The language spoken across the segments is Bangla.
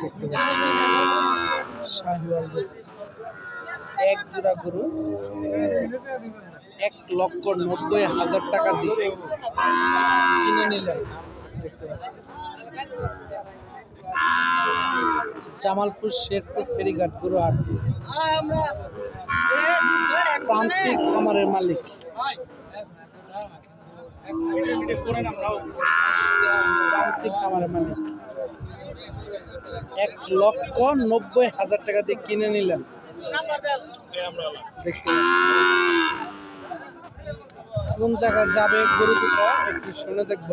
দেখতে জাতের এক জোড়া গরু, এক লক্ষ নব্বই হাজার টাকা দিয়ে কিনে নিলেন। দেখতে পাচ্ছেন জামালপুর শেরপুর ফেরিঘাট গরু হাট প্রান্তিক খামারের মালিক। প্রান্তিক খামারের মালিক। এক লক্ষ নব্বই হাজার টাকা দিয়ে কিনে নিলেন। দেখতে কোন জায়গায় যাবে গরু দুটো একটু শুনে দেখব।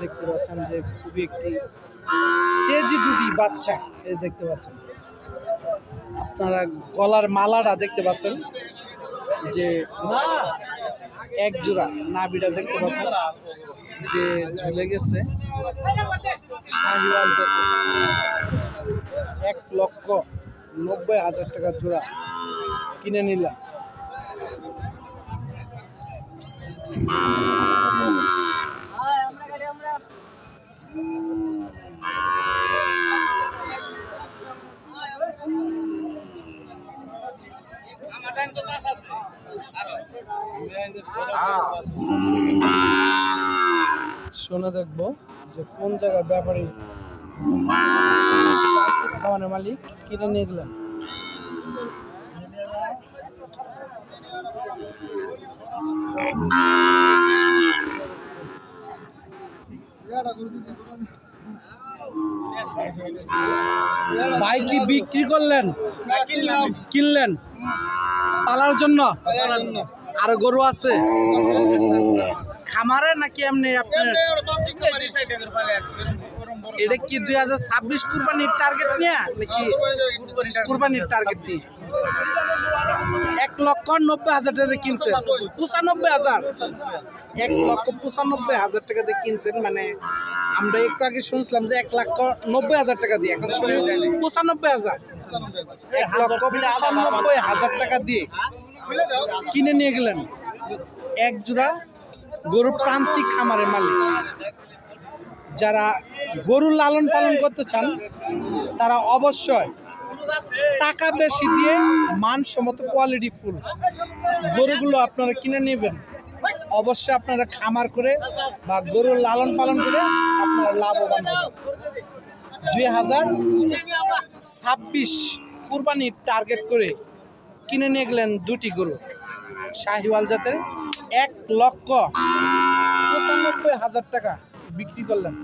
দেখতে পাচ্ছেন যে খুবই একটি তেজি দুটি বাচ্চা এই দেখতে পাচ্ছেন। আপনারা গলার মালাটা দেখতে পাচ্ছেন যে এক জোড়া নাভিটা দেখতে পাচ্ছেন যে ঝুলে গেছে। শাহিওয়াল জাতের। এক লক্ষ নব্বই হাজার টাকা জোড়া কিনে নিলাম শুনে দেখব যে কোন জায়গার ব্যাপারে খাওয়ানোর মালিক, কিনে নিয়ে গেলেন? ভাই কি বিক্রি করলেন? কিনলেন? পালার জন্য? আর গরু আছে? খামারে নাকি এমনি আপনার এটা কি দুই হাজার ছাব্বিশ কুরবানির টার্গেট নিয়ে? নাকি কুরবানির টার্গেট নিয়ে এক লক্ষ নব্বই হাজার টাকা দিয়ে কিনছেন। পঁচানব্বই। হাজার? এক লক্ষ পঁচানব্বই হাজার টাকা দিয়ে কিনছেন মানে আমরা একটু আগে শুনছিলাম যে এক লক্ষ নব্বই হাজার টাকা দিয়ে। এখন পঁচানব্বই হাজার। এক লক্ষ পঁচানব্বই হাজার টাকা দিয়ে। কিনে নিয়ে গেলেন। এক জোড়া গরু প্রান্তিক খামারের মালিক। যারা গরু লালন পালন করতে চান, তারা অবশ্যই টাকা বেশি দিয়ে মানসম্মত কোয়ালিটি ফুল গরুগুলো আপনারা কিনে নেবেন। অবশ্যই আপনারা খামার করে বা গরু লালন পালন করে আপনারা লাভবান হবেন। দুই হাজার ছাব্বিশ কুরবানির টার্গেট করে কিনে নিয়ে গেলেন দুটি গরু। শাহিওয়াল জাতের এক লক্ষ পঁচানব্বই হাজার টাকা বিক্রি করলেন।